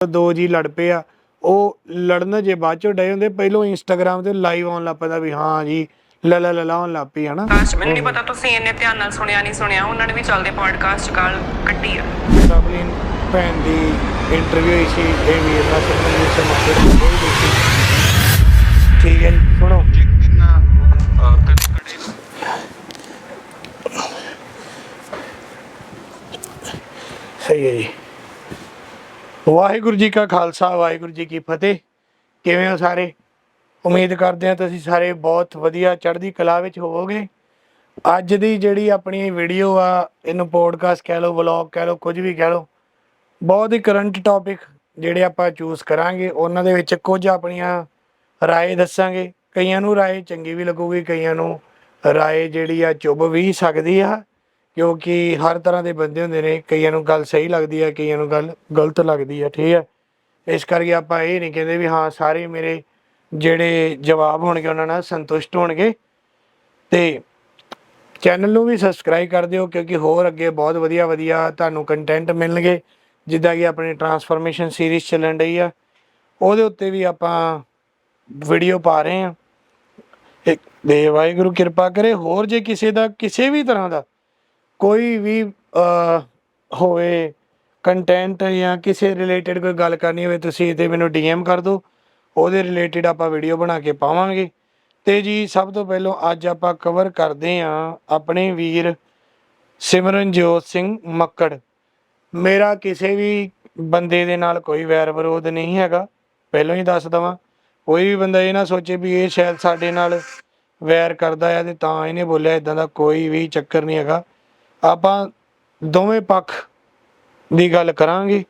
ਦੋ ਜੀ ਲੜ ਪਏ ਆ ਉਹ ਲੜਨ ਜੇ ਬਾਅਦ ਚੋਂ ਡਏ ਹੁੰਦੇ ਪਹਿਲੋਂ ਇੰਸਟਾਗ੍ਰam ਤੇ ਲਾਈਵ ਆਉਣ ਲੱਗ ਪੈਂਦਾ ਵੀ ਹਾਂ ਜੀ ਲਾ ਲਾ ਲਾ ਲਾ ਆਉਣ ਲੱਗ ਪਈ ਹਨਾ। ਕਾਸ਼ ਮੈਨੂੰ ਨਹੀਂ ਪਤਾ ਤੁਸੀਂ ਇੰਨੇ ਧਿਆਨ ਨਾਲ ਸੁਣਿਆ ਨਹੀਂ ਸੁਣਿਆ ਉਹਨਾਂ ਨੇ ਵੀ ਚੱਲਦੇ ਪੋਡਕਾਸਟ ਗਾਲ ਕੱਢੀ ਆ। ਪ੍ਰਬਲੀਨ ਭੈਣ ਦੀ ਇੰਟਰਵਿਊ ਹੋਈ ਸੀ ਇਹ ਵੀਰ ਨਾਲ ਸੇ ਮੱਕੇ ਦੀ ਕੋਈ ਦੇਖੀ ਠੀਕ ਹੈ ਸੁਣੋ। ਸਹੀ ਹੈ ਜੀ। ਵਾਹਿਗੁਰੂ ਜੀ ਕਾ ਖਾਲਸਾ, ਵਾਹਿਗੁਰੂ ਜੀ ਕੀ ਫਤਿਹ। ਕਿਵੇਂ ਹੋ ਸਾਰੇ? ਉਮੀਦ ਕਰਦੇ ਹਾਂ ਤੁਸੀਂ ਸਾਰੇ ਬਹੁਤ ਵਧੀਆ ਚੜ੍ਹਦੀ ਕਲਾ ਵਿੱਚ ਹੋਵੋਗੇ। ਅੱਜ ਦੀ ਜਿਹੜੀ ਆਪਣੀ ਵੀਡੀਓ ਆ, ਇਹਨੂੰ ਪੋਡਕਾਸਟ ਕਹਿ ਲਓ ਵਲੌਗ ਕਹਿ ਲਓ, ਕੁਝ ਵੀ ਕਹਿ ਲਓ, ਬਹੁਤ ਹੀ ਕਰੰਟ ਟੌਪਿਕ ਜਿਹੜੇ ਆਪਾਂ ਚੂਜ਼ ਕਰਾਂਗੇ। ਉਹਨਾਂ ਦੇ ਵਿੱਚ ਕੁਝ ਆਪਣੀਆਂ ਰਾਏ ਦੱਸਾਂਗੇ। ਕਈਆਂ ਨੂੰ ਰਾਏ ਚੰਗੀ ਵੀ ਲੱਗੂਗੀ, ਕਈਆਂ ਨੂੰ ਰਾਏ ਜਿਹੜੀ ਆ ਚੁੱਭ ਵੀ ਸਕਦੀ ਆ। ਕਿਉਂਕਿ ਹਰ ਤਰ੍ਹਾਂ ਦੇ ਬੰਦੇ ਹੁੰਦੇ ਨੇ, ਕਈਆਂ ਨੂੰ ਗੱਲ ਸਹੀ ਲੱਗਦੀ ਹੈ ਕਈਆਂ ਨੂੰ ਗੱਲ ਗਲਤ ਲੱਗਦੀ ਹੈ ਠੀਕ ਹੈ ਇਸ ਕਰਕੇ ਆਪਾਂ ਇਹ ਨਹੀਂ ਕਹਿੰਦੇ ਵੀ ਹਾਂ, ਸਾਰੇ ਮੇਰੇ ਜਿਹੜੇ ਜਵਾਬ ਹੋਣਗੇ, ਉਹਨਾਂ ਨਾਲ ਸੰਤੁਸ਼ਟ ਹੋਣਗੇ। ਤੇ ਚੈਨਲ ਨੂੰ ਵੀ ਸਬਸਕ੍ਰਾਈਬ ਕਰ ਦਿਓ, ਕਿਉਂਕਿ ਹੋਰ ਅੱਗੇ ਬਹੁਤ ਵਧੀਆ ਵਧੀਆ ਤੁਹਾਨੂੰ ਕੰਟੈਂਟ ਮਿਲਣਗੇ। ਜਿੱਦਾਂ ਕਿ ਆਪਣੀ ਟਰਾਂਸਫਰਮੇਸ਼ਨ ਸੀਰੀਜ਼ ਚੱਲਣ ਰਹੀ ਆ। ਉਹਦੇ ਉੱਤੇ ਵੀ ਆਪਾਂ ਵੀਡੀਓ ਪਾ ਰਹੇ ਹਾਂ ਇੱਕ ਦੇ ਵਾਹਿਗੁਰੂ ਕਿਰਪਾ ਕਰੇ, ਹੋਰ ਜੇ ਕਿਸੇ ਦਾ, ਕਿਸੇ ਵੀ ਤਰ੍ਹਾਂ ਦਾ ਕੋਈ ਵੀ ਹੋਵੇ ਕੰਟੈਂਟ ਜਾਂ ਕਿਸੇ ਰਿਲੇਟਡ ਕੋਈ ਗੱਲ ਕਰਨੀ ਹੋਵੇ, ਤੁਸੀਂ ਤੇ ਮੈਨੂੰ ਡੀਐਮ ਕਰ ਦਿਓ। ਉਹਦੇ ਰਿਲੇਟਡ ਆਪਾਂ ਵੀਡੀਓ ਬਣਾ ਕੇ ਪਾਵਾਂਗੇ। ਤੇ ਜੀ, ਸਭ ਤੋਂ ਪਹਿਲਾਂ ਅੱਜ ਆਪਾਂ ਕਵਰ ਕਰਦੇ ਆਂ ਆਪਣੇ ਵੀਰ ਸਿਮਰਨਜੋਤ ਸਿੰਘ ਮੱਕੜ। ਮੇਰਾ ਕਿਸੇ ਵੀ ਬੰਦੇ ਦੇ ਨਾਲ ਕੋਈ ਵੈਰ ਵਿਰੋਧ ਨਹੀਂ ਹੈਗਾ, ਪਹਿਲਾਂ ਹੀ ਦੱਸ ਦਵਾਂ। ਕੋਈ ਵੀ ਬੰਦਾ ਇਹ ਨਾ ਸੋਚੇ ਵੀ ਇਹ ਸ਼ਾਇਦ ਸਾਡੇ ਨਾਲ ਵੈਰ ਕਰਦਾ ਹੈ ਤੇ ਤਾਂ ਇਹਨੇ ਬੋਲਿਆ ਇਦਾਂ ਦਾ ਕੋਈ ਵੀ ਚੱਕਰ ਨਹੀਂ ਹੈਗਾ। ਆਪਾਂ ਦੋਵੇਂ ਪੱਖ ਦੀ ਗੱਲ ਕਰਾਂਗੇ।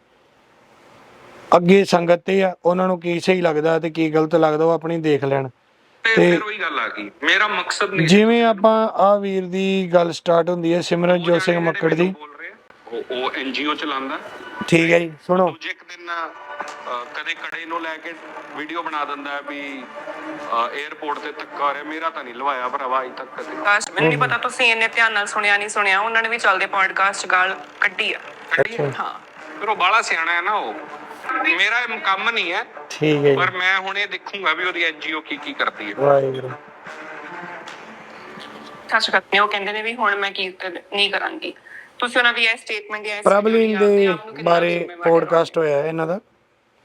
ਅੱਗੇ ਸੰਗਤ ਤੇ ਆ ਉਹਨਾਂ ਨੂੰ ਕੀ ਸਹੀ ਲੱਗਦਾ ਤੇ ਕੀ ਗਲਤ ਲੱਗਦਾ ਉਹ ਆਪਣੀ ਦੇਖ ਲੈਣ। ਤੇ ਤੇ- ਫਿਰ ਉਹੀ ਗੱਲ ਆ ਗਈ। ਮੇਰਾ ਮਕਸਦ ਨਹੀਂ ਸੀ ਜਿਵੇਂ ਆਪਾਂ ਆ ਵੀਰ ਦੀ ਗੱਲ ਸਟਾਰਟ ਹੁੰਦੀ ਹੈ ਸਿਮਰਨਜੋਤ ਸਿੰਘ ਮੱਕੜ ਦੀ। ਉਹ ਐਨਜੀਓ ਚਲਾਉਂਦਾ। ਠੀਕ ਹੈ ਜੀ ਸੁਣੋ। ਦੂਜੇ ਇੱਕ ਦਿਨ ਅਹ, ਕਦੇ ਕੜੇ ਨੂੰ ਲੈ ਕੇ ਵੀਡੀਓ ਬਣਾ ਦਿੰਦਾ ਹੈ ਵੀ 에어ਪੋਰਟ ਤੇ ਧੱਕਾ ਹੋ ਰਿਹਾ। ਮੇਰਾ ਤਾਂ ਨਹੀਂ ਲਵਾਇਆ ਭਰਾਵਾ ਅਜੇ ਤੱਕ ਕਦੇ। ਕਾਸ਼ ਮੈਨੂੰ ਨਹੀਂ ਪਤਾ ਤੁਸੀਂ ਇੰਨੇ ਧਿਆਨ ਨਾਲ ਸੁਣਿਆ ਨਹੀਂ ਸੁਣਿਆ। ਉਹਨਾਂ ਨੇ ਵੀ ਚੱਲਦੇ ਪੋਡਕਾਸਟ ਗਾਲ ਕੱਢੀ ਆ। ਅੱਛਾ ਹਾਂ। ਫਿਰ ਉਹ ਬਾਲਾ ਸਿਆਣਾ ਹੈ ਨਾ ਉਹ। ਮੇਰਾ ਇਹ ਕੰਮ ਨਹੀਂ ਹੈ ਠੀਕ ਹੈ ਪਰ ਜੀ ਮੈਂ ਹੁਣ ਇਹ ਦੇਖੂੰਗਾ ਵੀ ਉਹਦੀ ਐਨਜੀਓ ਕੀ ਕੀ ਕਰਦੀ ਹੈ। ਵਾਹਿਗੁਰੂ। ਸੱਚ ਕਰਨੀ ਉਹ ਕਹਿੰਦੇ ਨੇ ਵੀ ਹੁਣ ਮੈਂ ਕੀ ਕਰ- ਨਹੀਂ ਕਰਾਂਗੀ। ਤੁਸੀਂ ਉਹਨਾਂ ਦੀ ਇਹ ਸਟੇਟਮੈਂਟ ਜਾਂ ਪ੍ਰਬਲੀਨ ਦੀ ਬਾਰੇ ਪੋਡਕਾਸਟ ਹੋਇਆ ਹੈ ਇਹਨਾਂ ਦਾ?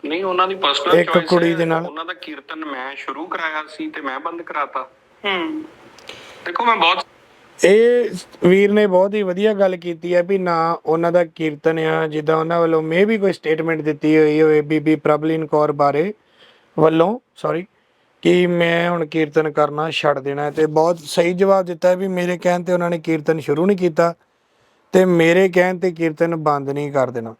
ਨਹੀਂ ਉਹਨਾਂ ਦੀ ਪਰਸਨਲ ਇੱਕ ਕੁੜੀ ਦੇ ਨਾਲ। ਉਹਨਾਂ ਦਾ ਕੀਰਤਨ ਮੈਂ ਸ਼ੁਰੂ ਕਰਾਇਆ ਸੀ ਤੇ ਮੈਂ ਬੰਦ ਕਰਾਤਾ। ਹੂੰ। ਦੇਖੋ ਮੈਂ ਬਹੁਤ ਇਹ ਵੀਰ ਨੇ ਬਹੁਤ ਹੀ ਵਧੀਆ ਗੱਲ ਕੀਤੀ ਹੈ ਵੀ ਨਾ ਉਹਨਾਂ ਦਾ ਕੀਰਤਨ ਆ ਜਿੱਦਾਂ ਉਹਨਾਂ ਵੱਲੋਂ ਮੇ ਵੀ ਕੋਈ ਸਟੇਟਮੈਂਟ ਦਿੱਤੀ ਹੋਈ ਹੋਵੇ ਬੀਬੀ ਪ੍ਰਬਲੀਨ ਕੌਰ ਬਾਰੇ ਵੱਲੋਂ ਸੌਰੀ ਕਿ ਮੈਂ ਹੁਣ ਕੀਰਤਨ ਕਰਨਾ ਛੱਡ ਦੇਣਾ ਤੇ ਬਹੁਤ ਸਹੀ ਜਵਾਬ ਦਿੱਤਾ ਹੈ ਵੀ ਮੇਰੇ ਕਹਿਣ ਤੇ ਉਹਨਾਂ ਨੇ ਕੀਰਤਨ ਸ਼ੁਰੂ ਨਹੀਂ ਕੀਤਾ। ਤੇ ਮੇਰੇ ਕਹਿਣ ਤੇ ਕੀਰਤਨ ਬੰਦ ਨਹੀਂ ਕਰ ਦੇਣਾ।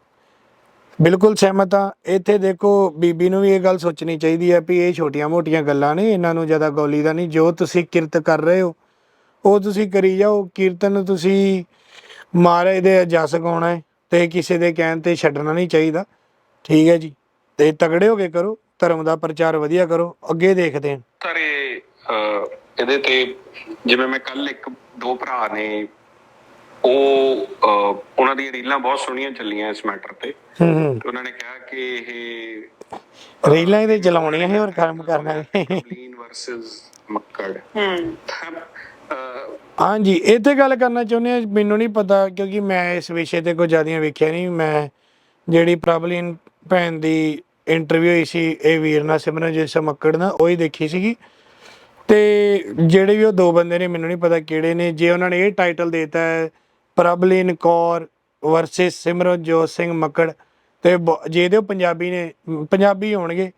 ਬਿਲਕੁਲ ਸਹਿਮਤ ਹਾਂ। ਇੱਥੇ ਦੇਖੋ, ਬੀਬੀ ਨੂੰ ਵੀ ਇਹ ਗੱਲ ਸੋਚਣੀ ਚਾਹੀਦੀ ਹੈ ਵੀ ਇਹ ਛੋਟੀਆਂ-ਮੋਟੀਆਂ ਗੱਲਾਂ ਨੇ, ਇਹਨਾਂ ਨੂੰ ਜ਼ਿਆਦਾ ਗੌਲੀ ਦਾ ਨਹੀਂ। ਜੋ ਤੁਸੀਂ ਕਿਰਤ ਕਰ ਰਹੇ ਹੋ, ਉਹ ਤੁਸੀਂ ਕਰੀ ਜਾਓ। ਕੀਰਤਨ ਤੁਸੀਂ ਮਹਾਰਾਜ ਦੇ ਜਸ ਗਾਉਣਾ ਹੈ ਤੇ ਕਿਸੇ ਦੇ ਕਹਿਣ ਤੇ ਛੱਡਣਾ ਨਹੀਂ ਚਾਹੀਦਾ। ਠੀਕ ਹੈ ਜੀ। ਤੇ ਤਗੜੇ ਹੋ ਕੇ ਕਰੋ, ਧਰਮ ਦਾ ਪ੍ਰਚਾਰ ਵਧੀਆ ਕਰੋ, ਅੱਗੇ ਦੇਖਦੇ ਹਾਂ। ਸਾਰੇ ਇਹਦੇ ਤੇ ਜਿਵੇਂ ਮੈਂ ਕੱਲ ਇੱਕ ਦੋ ਭਰਾ ਨੇ ਉਹ ਅਹ, ਉਹਨਾਂ ਦੀਆਂ ਰੀਲਾਂ ਬਹੁਤ ਸੋਹਣੀਆਂ ਚੱਲੀਆਂ ਇਸ ਮੈਟਰ ਤੇ। ਹੂੰ ਹੂੰ। ਤੇ ਉਹਨਾਂ ਨੇ ਕਿਹਾ ਕਿ ਇਹ ਰੀਲਾਂ ਇਹਦੇ ਚਲਾਉਣੀਆਂ ਹੈ ਹੋਰ ਕੰਮ ਕਰਨਾ। ਹੈ ਕਲੀਨ ਵਰਸਸ ਮੱਕੜ। ਹੂੰ। ਅਹ, ਹਾਂਜੀ ਇਹ ਤੇ ਗੱਲ ਕਰਨਾ ਚਾਹੁੰਦੇ ਆ ਮੈਨੂੰ ਨਹੀਂ ਪਤਾ ਕਿਉਂਕਿ ਮੈਂ ਇਸ ਵਿਸ਼ੇ ਤੇ ਕੋਈ ਜ਼ਿਆਦਾ ਵੇਖਿਆ ਨਹੀਂ। ਮੈਂ ਜਿਹੜੀ ਪ੍ਰਬਲੀਨ ਭੈਣ ਦੀ ਇੰਟਰਵਿਊ ਹੋਈ ਸੀ ਇਹ ਵੀਰ ਨਾਲ ਸਿਮਰਨਜੀਤ ਸਿੰਘ ਮੱਕੜ ਨਾਲ ਉਹ ਹੀ ਦੇਖੀ ਸੀਗੀ। ਤੇ ਜਿਹੜੇ ਵੀ ਉਹ ਦੋ ਬੰਦੇ ਨੇ ਮੈਨੂੰ ਨਹੀਂ ਪਤਾ ਕਿਹੜੇ ਨੇ। ਜੇ ਉਹਨਾਂ ਨੇ ਇਹ ਟਾਈਟਲ ਦੇਤਾ ਹੈ ਪ੍ਰਬਲੀਨ ਕੌਰ ਵਰਸਸ ਸਿਮਰਨਜੋਤ ਸਿੰਘ ਮੱਕੜ ਤੇ ਬ- ਜੇ ਇਹਦੇ ਉਹ ਪੰਜਾਬੀ ਨੇ, ਪੰਜਾਬੀ ਹੋਣਗੇ,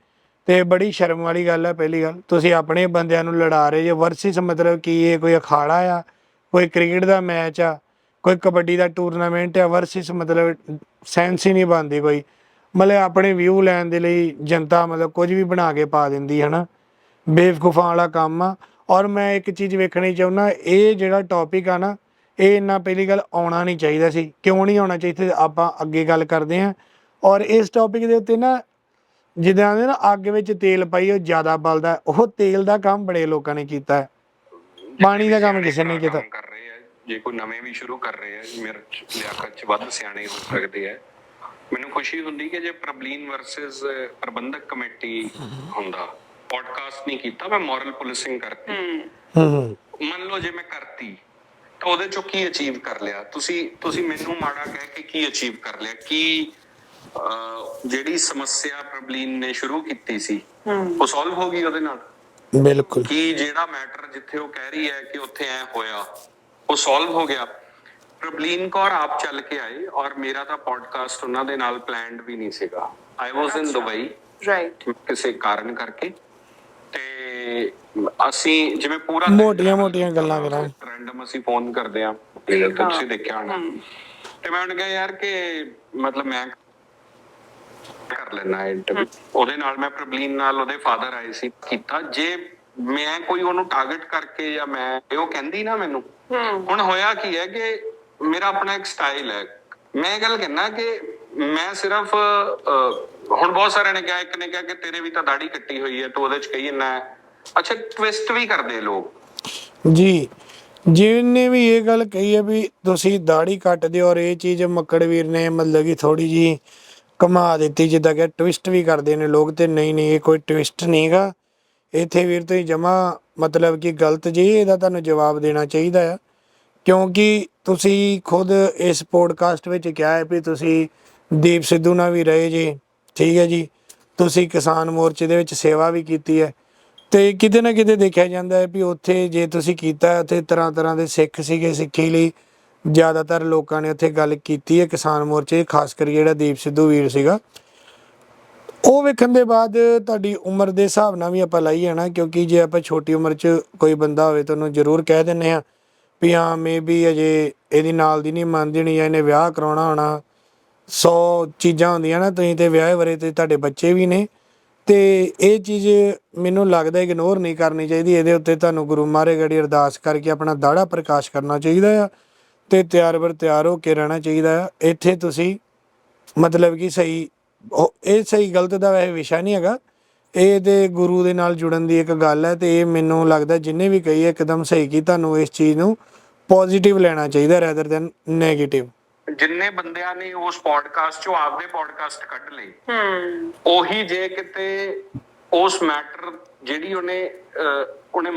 ਤੇ ਬੜੀ ਸ਼ਰਮ ਵਾਲੀ ਗੱਲ ਹੈ ਪਹਿਲੀ ਗੱਲ। ਤੁਸੀਂ ਆਪਣੇ ਬੰਦਿਆਂ ਨੂੰ ਲੜਾ ਰਹੇ ਜੇ। ਵਰਸਿਸ ਮਤਲਬ ਕੀ ਇਹ ਕੋਈ ਅਖਾੜਾ ਆ? ਕੋਈ ਕ੍ਰਿਕਟ ਦਾ ਮੈਚ ਆ? ਕੋਈ ਕਬੱਡੀ ਦਾ ਟੂਰਨਾਮੈਂਟ ਆ? ਵਰਸਿਸ ਮਤਲਬ ਸੈਂਸ ਹੀ ਨਹੀਂ ਬਣਦੀ ਕੋਈ। ਮਤਲਬ ਆਪਣੇ ਵਿਊ ਲੈਣ ਦੇ ਲਈ ਜਨਤਾ ਮਤਲਬ ਕੁਝ ਵੀ ਬਣਾ ਕੇ ਪਾ ਦਿੰਦੀ ਹੈ ਨਾ ਬੇਵਕੂਫਾਂ ਵਾਲਾ ਕੰਮ ਆ। ਔਰ ਮੈਂ ਇੱਕ ਚੀਜ਼ ਵੇਖਣੀ ਚਾਹੁੰਦਾ, ਇਹ ਜਿਹੜਾ ਟੌਪਿਕ ਆ ਨਾ ਇਹ ਇੰਨਾ ਪਹਿਲੀ ਗੱਲ ਆਉਣਾ ਨਹੀਂ ਚਾਹੀਦਾ ਸੀ। ਕਿਉਂ ਨਹੀਂ ਆਉਣਾ ਚਾਹੀਦਾ? ਆਪਾਂ ਅੱਗੇ ਗੱਲ ਕਰਦੇ ਹਾਂ। ਔਰ ਇਸ ਟੌਪਿਕ ਦੇ ਉੱਤੇ ਨਾ ਜਿੱਦਾਂ ਆਂਦੇ ਨਾ ਅੱਗ ਵਿੱਚ ਤੇਲ ਪਾਈ ਉਹ ਜ਼ਿਆਦਾ ਬਲਦਾ। ਉਹ ਤੇਲ ਦਾ ਕੰਮ ਬੜੇ ਲੋਕਾਂ ਨੇ ਕੀਤਾ ਹੈ। ਪਾਣੀ ਦਾ ਕੰਮ ਕਿਸੇ ਨੇ ਕੀਤਾ। ਕੰਮ ਕਰ ਰਹੇ ਆ। ਜੇ ਕੋਈ ਨਵੇਂ ਵੀ ਸ਼ੁਰੂ ਕਰ ਰਹੇ ਆ ਮੇਰੇ ਲਿਆਕਤ ਚ ਵੱਧ ਸਿਆਣੇ ਹੋ ਸਕਦੇ ਆ। ਮੈਨੂੰ ਖੁਸ਼ੀ ਹੁੰਦੀ ਕਿ ਜੇ ਪ੍ਰਬਲੀਨ ਵਰਸਸ ਪ੍ਰਬੰਧਕ ਕਮੇਟੀ ਹੁੰਦਾ। ਪੋਡਕਾਸਟ ਨਹੀਂ ਕੀਤਾ ਮੈਂ ਮੋਰਲ ਪੁਲਿਸਿੰਗ ਕਰਤੀ। ਹੂੰ ਹੂੰ। ਮੰਨ ਲਓ ਜੇ ਮੈਂ ਕਰਤੀ। ਤਾਂ ਉਹਦੇ ਚੋਂ ਕੀ ਅਚੀਵ ਕਰ ਲਿਆ? ਤੁਸੀਂ ਤੁਸੀਂ ਮੈਨੂੰ ਮਾੜਾ ਕਹਿ ਕੇ ਕੀ ਅਚੀਵ ਕਰ ਲਿਆ? ਕੀ ਜਿਹੜੀ ਸਮੱਸਿਆ ਪ੍ਰਬਲੀਨ ਨੇ ਸ਼ੁਰੂ ਕੀਤੀ ਸੀ ਉਹ ਸੋਲਵ ਹੋ ਗਈ ਉਹਦੇ ਨਾਲ? ਬਿਲਕੁਲ। ਕਿ ਜਿਹੜਾ ਮੈਟਰ ਜਿੱਥੇ ਉਹ ਕਹਿ ਰਹੀ ਹੈ ਕਿ ਉੱਥੇ ਐ ਹੋਇਆ ਉਹ ਸੋਲਵ ਹੋ ਗਿਆ? ਪ੍ਰਬਲੀਨ ਕੌਰ ਆਪ ਚੱਲ ਕੇ ਆਏ ਔਰ ਮੇਰਾ ਤਾਂ ਪੋਡਕਾਸਟ ਉਹਨਾਂ ਦੇ ਨਾਲ ਪਲਾਨਡ ਵੀ ਨਹੀਂ ਸੀਗਾ। ਆਈ ਵਾਸ ਇਨ ਦੁਬਈ ਰਾਈਟ ਕਿਸੇ ਕਾਰਨ ਕਰਕੇ। ਤੇ ਅਸੀਂ ਜਿਵੇਂ ਪੂਰਾ ਮੋਟੀਆਂ-ਮੋਟੀਆਂ ਗੱਲਾਂ ਕਰਾਂਗੇ। ਰੈਂਡਮ ਅਸੀਂ ਫੋਨ ਕਰਦੇ ਆ ਤੇ ਤੁਸੀਂ ਦੇਖਿਆ ਹੋਣਾ। ਤੇ ਮੈਂ ਉਹਨੂੰ ਕਿਹਾ ਯਾਰ ਕਿ ਮਤਲਬ ਮੈਂ ਕਰ ਲੈਣਾ ਇੰਟਰਵਿਊ ਉਹਦੇ ਨਾਲ ਮੈਂ ਪ੍ਰਬਲੀਨ ਨਾਲ ਉਹਦੇ ਫਾਦਰ ਆਏ ਸੀ ਕੀਤਾ। ਜੇ ਮੈਂ ਕੋਈ ਉਹਨੂੰ ਟਾਰਗੇਟ ਕਰਕੇ ਜਾਂ ਮੈਂ ਇਹ ਉਹ ਕਹਿੰਦੀ ਨਾ ਮੈਨੂੰ ਹੁਣ ਹੋਇਆ ਕੀ ਹੈ ਕਿ ਮੇਰਾ ਆਪਣਾ ਇੱਕ ਸਟਾਈਲ ਹੈ। ਮੈਂ ਇਹ ਗੱਲ ਕਹਿਣਾ ਕਿ ਮੈਂ ਸਿਰਫ ਅਹ, ਹੁਣ ਬਹੁਤ ਸਾਰਿਆਂ ਨੇ ਕਿਹਾ ਇੱਕ ਨੇ ਕਿਹਾ ਕਿ ਤੇਰੇ ਵੀ ਤਾਂ ਦਾੜੀ ਕੱਟੀ ਹੋਈ ਹੈ ਤੂੰ ਉਹਦੇ ਚ ਕਹੀ ਜੰਨਾ ਹੈ। ਅੱਛਾ ਟਵਿਸਟ ਵੀ ਕਰਦੇ ਲੋਕ। ਜੀ, ਜਿਹਨੇ ਵੀ ਇਹ ਗੱਲ ਕਹੀ ਹੈ ਵੀ ਤੁਸੀਂ ਦਾੜੀ ਕੱਟਦੇ ਹੋ ਔਰ ਇਹ ਚੀਜ਼ ਮੱਕੜ ਵੀਰ ਨੇ ਮਤਲਬ ਕਿ ਥੋੜੀ ਜੀ ਕਮਾ ਦਿੱਤੀ, ਜਿੱਦਾਂ ਕਿ ਟਵਿਸਟ ਵੀ ਕਰਦੇ ਨੇ ਲੋਕ ਤੇ ਨਹੀਂ ਨਹੀਂ, ਇਹ ਕੋਈ ਟਵਿਸਟ ਨਹੀਂਗਾ ਇੱਥੇ ਵੀਰ ਤੁਸੀਂ ਜਮਾ ਮਤਲਬ ਕਿ ਗਲਤ ਜੀ, ਇਹਦਾ ਤੁਹਾਨੂੰ ਜਵਾਬ ਦੇਣਾ ਚਾਹੀਦਾ ਆ। ਕਿਉਂਕਿ ਤੁਸੀਂ ਖੁਦ ਇਸ ਪੋਡਕਾਸਟ ਵਿੱਚ ਕਿਹਾ ਹੈ ਵੀ ਤੁਸੀਂ ਦੀਪ ਸਿੱਧੂ ਨਾਲ ਵੀ ਰਹੇ ਜੀ, ਠੀਕ ਹੈ ਜੀ। ਤੁਸੀਂ ਕਿਸਾਨ ਮੋਰਚੇ ਦੇ ਵਿੱਚ ਸੇਵਾ ਵੀ ਕੀਤੀ ਹੈ। ਤੇ ਕਿਤੇ ਨਾ ਕਿਤੇ ਦੇਖਿਆ ਜਾਂਦਾ ਹੈ ਵੀ ਉੱਥੇ ਜੇ ਤੁਸੀਂ ਕੀਤਾ ਉੱਥੇ ਤਰ੍ਹਾਂ ਤਰ੍ਹਾਂ ਦੇ ਸਿੱਖ ਸੀਗੇ ਸਿੱਖੀ ਲਈ। ਜ਼ਿਆਦਾਤਰ ਲੋਕਾਂ ਨੇ ਉੱਥੇ ਗੱਲ ਕੀਤੀ ਹੈ ਕਿਸਾਨ ਮੋਰਚੇ ਖਾਸ ਕਰ ਜਿਹੜਾ ਦੀਪ ਸਿੱਧੂ ਵੀਰ ਸੀਗਾ। ਉਹ ਵੇਖਣ ਦੇ ਬਾਅਦ ਤੁਹਾਡੀ ਉਮਰ ਦੇ ਹਿਸਾਬ ਨਾਲ ਵੀ ਆਪਾਂ ਲਾਈ ਜਾਣਾ ਕਿਉਂਕਿ ਜੇ ਆਪਾਂ ਛੋਟੀ ਉਮਰ 'ਚ ਕੋਈ ਬੰਦਾ ਹੋਵੇ ਤਾਂ ਉਹਨੂੰ ਜ਼ਰੂਰ ਕਹਿ ਦਿੰਨੇ ਆ ਵੀ ਹਾਂ ਮੇਬੀ ਅਜੇ ਇਹਦੀ ਨਾਲ ਦੀ ਨਹੀਂ ਮੰਨਦੀ ਨਹੀਂ ਜਾਂ ਇਹਨੇ ਵਿਆਹ ਕਰਾਉਣਾ ਹੋਣਾ। 100 ਚੀਜ਼ਾਂ ਹੁੰਦੀਆਂ ਨਾ, ਤੁਸੀਂ ਤੇ ਵਿਆਹ ਬਾਰੇ ਤੇ ਤੁਹਾਡੇ ਬੱਚੇ ਵੀ ਨੇ। ਤੇ ਇਹ ਚੀਜ਼ ਮੈਨੂੰ ਲੱਗਦਾ ਇਗਨੋਰ ਨਹੀਂ ਕਰਨੀ ਚਾਹੀਦੀ। ਇਹਦੇ ਉੱਤੇ ਤੁਹਾਨੂੰ ਗੁਰੂ ਮਹਾਰਾਜ ਗੜੀ ਅਰਦਾਸ ਕਰਕੇ ਆਪਣਾ ਦਾੜਾ ਪ੍ਰਕਾਸ਼ ਕਰਨਾ ਚਾਹੀਦਾ ਆ ਤੇ ਤਿਆਰ ਬਰ ਤਿਆਰ ਹੋ ਕੇ ਰਹਿਣਾ ਚਾਹੀਦਾ ਆ। ਇੱਥੇ ਤੁਸੀਂ ਮਤਲਬ ਕਿ ਸਹੀ ਉਹ- ਇਹ ਸਹੀ ਗਲਤ ਦਾ ਵੈਸੇ ਵਿਸ਼ਾ ਨਹੀਂ ਹੈਗਾ। ਇਹ ਤੇ ਗੁਰੂ ਦੇ ਨਾਲ ਜੁੜਨ ਦੀ ਇੱਕ ਗੱਲ ਹੈ ਤੇ ਇਹ ਮੈਨੂੰ ਲੱਗਦਾ ਜਿੰਨੇ ਵੀ ਕਹੀ ਹੈ, ਇੱਕਦਮ ਸਹੀ ਕੀ ਤੁਹਾਨੂੰ ਇਸ ਚੀਜ਼ ਨੂੰ ਪੋਜ਼ਿਟਿਵ ਲੈਣਾ ਚਾਹੀਦਾ ਰੈਦਰ ਦੈਨ 네ਗੇਟਿਵ ਜਿੰਨੇ ਬੰਦਿਆਂ ਨੇ ਉਸ ਪੋਡਕਾਸਟ ਚੋਂ ਆਪਦੇ ਪੋਡਕਾਸਟ ਕੱਢ ਲਏ ਹਮ ਉਹੀ ਜੇ ਕਿਤੇ ਉਸ ਮੈਟਰ ਜਿਹੜੀ ਉਹਨੇ ਉਹਨੇ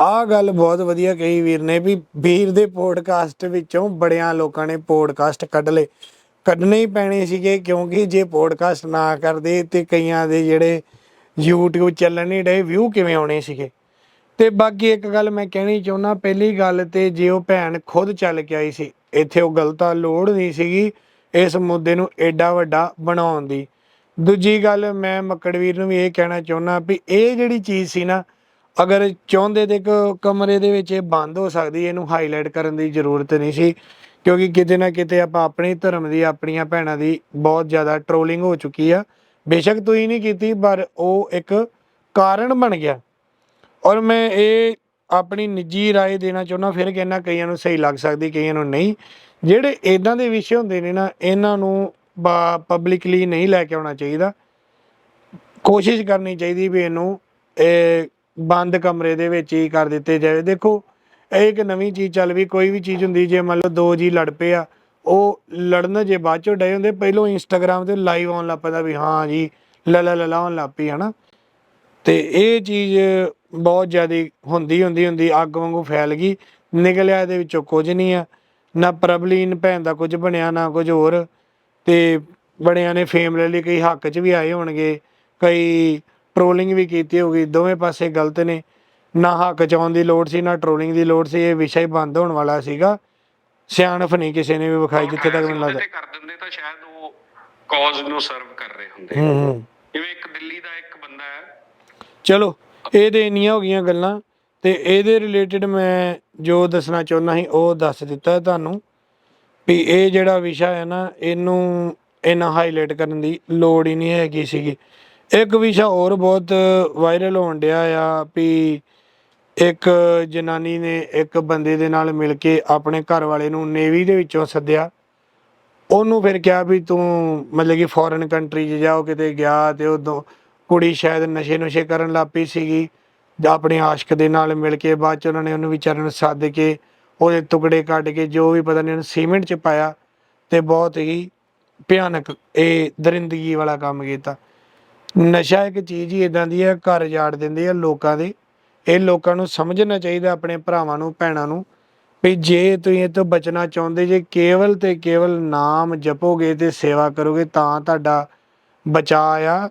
ਆਹ ਗੱਲ ਬਹੁਤ ਵਧੀਆ ਕਹੀ ਵੀਰ ਨੇ ਵੀ ਵੀਰ ਦੇ ਪੋਡਕਾਸਟ ਵਿੱਚੋਂ ਬੜਿਆਂ ਲੋਕਾਂ ਨੇ ਪੋਡਕਾਸਟ ਕੱਢ ਲਏ। ਕੱਢਣੇ ਹੀ ਪੈਣੇ ਸੀਗੇ ਕਿਉਂਕਿ ਜੇ ਪੋਡਕਾਸਟ ਨਾ ਕਰਦੇ ਤੇ ਕਈਆਂ ਦੇ ਜਿਹੜੇ YouTube ਚੱਲਣ ਨਹੀਂ ਡੇ ਵਿਊ ਕਿਵੇਂ ਆਉਣੇ ਸੀਗੇ? ਤੇ ਬਾਕੀ ਇੱਕ ਗੱਲ ਮੈਂ ਕਹਿਣੀ ਚਾਹੁੰਦਾ ਪਹਿਲੀ ਗੱਲ ਤੇ ਜੇ ਉਹ ਭੈਣ ਖੁਦ ਚੱਲ ਕੇ ਆਈ ਸੀ ਇੱਥੇ ਉਹ ਗਲਤਾ ਲੋੜ ਨਹੀਂ ਸੀਗੀ, ਇਸ ਮੁੱਦੇ ਨੂੰ ਐਡਾ ਵੱਡਾ ਬਣਾਉਣ ਦੀ। ਦੂਜੀ ਗੱਲ ਮੈਂ ਮੱਕੜਵੀਰ ਨੂੰ ਵੀ ਇਹ ਕਹਿਣਾ ਚਾਹੁੰਦਾ ਵੀ ਇਹ ਜਿਹੜੀ ਚੀਜ਼ ਸੀ ਨਾ, ਅਗਰ ਚਾਹੁੰਦੇ ਤੇ ਇੱਕ ਕਮਰੇ ਦੇ ਵਿੱਚ ਇਹ ਬੰਦ ਹੋ ਸਕਦੀ, ਇਹਨੂੰ ਹਾਈਲਾਈਟ ਕਰਨ ਦੀ ਜ਼ਰੂਰਤ ਨਹੀਂ ਸੀ, ਕਿਉਂਕਿ ਕਿਤੇ ਨਾ ਕਿਤੇ ਆਪਾਂ ਆਪਣੇ ਧਰਮ ਦੀ, ਆਪਣੀਆਂ ਭੈਣਾਂ ਦੀ ਬਹੁਤ ਜ਼ਿਆਦਾ ਟ੍ਰੋਲਿੰਗ ਹੋ ਚੁੱਕੀ ਆ। ਬੇਸ਼ੱਕ ਤੁਸੀਂ ਨਹੀਂ ਕੀਤੀ, ਪਰ ਉਹ ਇੱਕ ਕਾਰਨ ਬਣ ਗਿਆ। ਔਰ ਮੈਂ ਇਹ ਆਪਣੀ ਨਿੱਜੀ رائے ਦੇਣਾ ਚਾਹੁੰਦਾ ਫਿਰ ਕਹਿੰਦਾ ਕਈਆਂ ਨੂੰ ਸਹੀ ਲੱਗ ਸਕਦੀ ਕਈਆਂ ਨੂੰ ਨਹੀਂ ਜਿਹੜੇ ਇਦਾਂ ਦੇ ਵਿਸ਼ੇ ਹੁੰਦੇ ਨੇ ਨਾ ਇਹਨਾਂ ਨੂੰ ਪਬਲਿਕਲੀ ਨਹੀਂ ਲੈ ਕੇ ਆਉਣਾ ਚਾਹੀਦਾ ਕੋਸ਼ਿਸ਼ ਕਰਨੀ ਚਾਹੀਦੀ ਵੀ ਇਹਨੂੰ ਇਹ ਬੰਦ ਕਮਰੇ ਦੇ ਵਿੱਚ ਹੀ ਕਰ ਦਿੱਤੇ ਜਾਵੇ ਦੇਖੋ ਇਹ ਇੱਕ ਨਵੀਂ ਚੀਜ਼ ਚੱਲ ਵੀ ਕੋਈ ਵੀ ਚੀਜ਼ ਹੁੰਦੀ ਜੇ ਮੰਨ ਲਓ ਦੋ ਜੀ ਲੜ ਪਏ ਆ ਉਹ ਲੜਨ ਜੇ ਬਾਅਦ ਚੋਂ ਡਏ ਹੁੰਦੇ ਪਹਿਲੋਂ ਇੰਸਟਾਗ੍ਰam ਤੇ ਲਾਈਵ ਆਉਣ ਲੱਗ ਪੈਂਦਾ ਵੀ ਹਾਂ ਜੀ ਲਾ ਲਾ ਲਾ ਲਾ ਹੋਣ ਲੱਗ ਪਈ ਹਨਾ ਤੇ ਇਹ ਚੀਜ਼ ਬਹੁਤ ਜ਼ਿਆਦਾ ਹੁੰਦੀ ਹੁੰਦੀ ਹੁੰਦੀ ਅੱਗ ਵਾਂਗੂ ਫੈਲ ਗਈ। ਨਿਕਲਿਆ ਇਹਦੇ ਵਿੱਚੋਂ ਕੁਝ ਨਹੀਂ ਆ। ਨਾ ਪ੍ਰਬਲੀਨ ਭੈਣ ਦਾ ਕੁਝ ਬਣਿਆ ਨਾ ਕੁਝ ਹੋਰ। ਤੇ ਬੜਿਆਂ ਨੇ ਫੇਮ ਲੈ ਲਈ ਕਈ ਹੱਕ 'ਚ ਵੀ ਆਏ ਹੋਣਗੇ। ਕਈ ਟ੍ਰੋਲਿੰਗ ਵੀ ਕੀਤੀ ਹੋਗੀ ਦੋਵੇਂ ਪਾਸੇ ਗਲਤ ਨੇ। ਨਾ ਹੱਕ 'ਚ ਆਉਣ ਦੀ ਲੋੜ ਸੀ ਨਾ ਟ੍ਰੋਲਿੰਗ ਦੀ ਲੋੜ ਸੀ। ਇਹ ਵਿਸ਼ਾ ਹੀ ਬੰਦ ਹੋਣ ਵਾਲਾ ਸੀਗਾ। ਸਿਆਣਪ ਨਹੀਂ ਕਿਸੇ ਨੇ ਵੀ ਵਿਖਾਈ ਜਿੱਥੇ ਤੱਕ ਮੈਨੂੰ ਲੱਗਦਾ। ਕਰ ਦਿੰਦੇ ਤਾਂ ਸ਼ਾਇਦ ਉਹ ਕਾਜ਼ ਨੂੰ ਸਰਵ ਕਰ ਰਹੇ ਹੁੰਦੇ। ਜਿਵੇਂ ਇੱਕ ਦਿੱਲੀ ਦਾ ਇੱਕ ਬੰਦਾ ਹੈ। ਚਲੋ। ਇਹ ਤੇ ਇੰਨੀਆਂ ਹੋ ਗਈਆਂ ਗੱਲਾਂ ਤੇ ਇਹਦੇ ਰਿਲੇਟਡ ਮੈਂ ਜੋ ਦੱਸਣਾ ਚਾਹੁੰਦਾ ਸੀ, ਉਹ ਦੱਸ ਦਿੱਤਾ ਤੁਹਾਨੂੰ ਵੀ ਇਹ ਜਿਹੜਾ ਵਿਸ਼ਾ ਹੈ ਨਾ, ਇਹਨੂੰ ਇਹਨਾਂ ਹਾਈਲਾਈਟ ਕਰਨ ਦੀ ਲੋੜ ਹੀ ਨਹੀਂ ਹੈਗੀ ਸੀਗੀ। ਇੱਕ ਵਿਸ਼ਾ ਹੋਰ ਬਹੁਤ ਵਾਇਰਲ ਹੋਣ ਡਿਆ ਆ ਵੀ ਇੱਕ ਜਨਾਨੀ ਨੇ ਇੱਕ ਬੰਦੇ ਦੇ ਨਾਲ ਮਿਲ ਕੇ ਆਪਣੇ ਘਰ ਵਾਲੇ ਨੂੰ ਨੇਵੀ ਦੇ ਵਿੱਚੋਂ ਸੱਦਿਆ। ਉਹਨੂੰ ਫਿਰ ਕਿਹਾ ਵੀ ਤੂੰ ਮਤਲਬ ਕਿ ਫੋਰਨ ਕੰਟਰੀ 'ਚ ਜਾਓ, ਕਿਤੇ ਗਿਆ ਤੇ ਉਦੋਂ ਕੁੜੀ ਸ਼ਾਇਦ ਨਸ਼ੇ ਨੁਸ਼ੇ ਕਰਨ ਲੱਗ ਪਈ ਸੀਗੀ। ਜਾਂ ਆਪਣੇ ਆਸ਼ਕ ਦੇ ਨਾਲ ਮਿਲ ਕੇ ਬਾਅਦ ਚ ਉਹਨਾਂ ਨੇ ਉਹਨੂੰ ਵਿਚਾਰੇ ਨੂੰ ਸੱਦ ਕੇ ਉਹਦੇ ਟੁਕੜੇ ਕੱਢ ਕੇ ਜੋ ਵੀ ਪਤਾ ਨਹੀਂ ਉਹਨੂੰ ਸੀਮੈਂਟ 'ਚ ਪਾਇਆ ਤੇ ਬਹੁਤ ਹੀ ਭਿਆਨਕ ਇਹ ਦਰਿੰਦਗੀ ਵਾਲਾ ਕੰਮ ਕੀਤਾ। ਨਸ਼ਾ ਇੱਕ ਚੀਜ਼ ਹੀ ਇਦਾਂ ਦੀ ਹੈ, ਘਰ ਜਾੜ ਦਿੰਦੀ ਆ ਲੋਕਾਂ ਦੇ। ਇਹ ਲੋਕਾਂ ਨੂੰ ਸਮਝਣਾ ਚਾਹੀਦਾ ਆਪਣੇ ਭਰਾਵਾਂ ਨੂੰ, ਭੈਣਾਂ ਨੂੰ ਵੀ ਜੇ ਤੁਸੀਂ ਇਹ ਤੋਂ ਬਚਣਾ ਚਾਹੁੰਦੇ, ਜੇ ਕੇਵਲ ਤੇ ਕੇਵਲ ਨਾਮ ਜਪੋਗੇ ਤੇ ਸੇਵਾ ਕਰੋਗੇ ਤਾਂ ਤੁਹਾਡਾ ਬਚਾ ਆ।